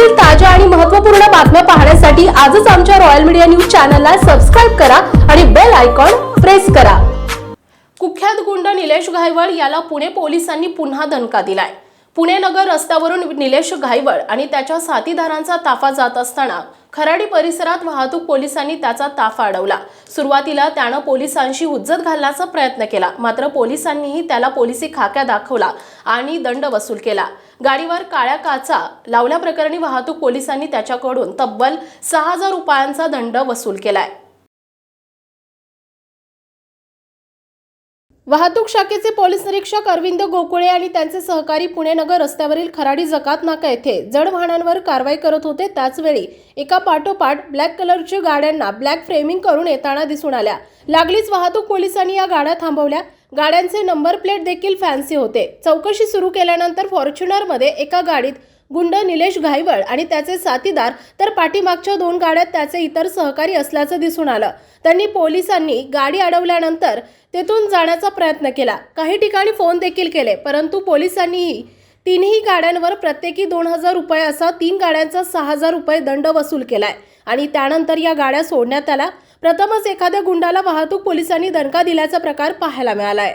महाराष्ट्रातील ताज्या आणि महत्त्वपूर्ण बातम्या पाहण्यासाठी आजच आमच्या रॉयल मीडिया न्यूज चॅनलला सबस्क्राईब करा आणि बेल आयकॉन प्रेस करा. कुख्यात गुंड निलेश घायवळ याला पुणे पोलिसांनी पुन्हा दणका दिलाय. पुणे नगर रस्त्यावरून निलेश घायवळ आणि त्याच्या साथीदारांचा ताफा जात असताना खराडी परिसरात वाहतूक पोलिसांनी त्याचा ताफा अडवला. सुरुवातीला त्यानं पोलिसांशी हुज्जत घालण्याचा प्रयत्न केला मात्र पोलिसांनीही त्याला पोलिसी खाक्या दाखवला आणि दंड वसूल केला. गाडीवर काळ्या काचा लावल्याप्रकरणी वाहतूक पोलिसांनी त्याच्याकडून तब्बल सहा हजार रुपयांचा दंड वसूल केलाय. वाहतूक शाखेचे पोलीस निरीक्षक अरविंद गोकुळे आणि त्यांचे सहकारी पुणे नगर रस्त्यावरील खराडी जकात नाका येथे जड वाहनांवर कारवाई करत होते. त्याचवेळी एका पाठोपाठ ब्लॅक कलरच्या गाड्यांना ब्लॅक फ्रेमिंग करून येताना दिसून आल्या. लागलीच वाहतूक पोलिसांनी या गाड्या थांबवल्या. गाड्यांचे नंबर प्लेट देखील फॅन्सी होते. चौकशी सुरू केल्यानंतर फॉर्च्युनरमध्ये एका गाडीत गुंड निलेश घायवळ आणि त्याचे साथीदार तर पाठीमागच्या दोन गाड्यात त्याचे इतर सहकारी असल्याचं दिसून आलं. त्यांनी पोलिसांनी गाडी अडवल्यानंतर तेथून जाण्याचा प्रयत्न केला. काही ठिकाणी फोन देखील केले परंतु पोलिसांनीही तिन्ही गाड्यांवर प्रत्येकी दोन हजार रुपये असा तीन गाड्यांचा सहा हजार रुपये दंड वसूल केलाय आणि त्यानंतर या गाड्या सोडण्यात आल्या. प्रथमच एखाद्या गुंडाला वाहतूक पोलिसांनी दणका दिल्याचा प्रकार पाहायला मिळालाय.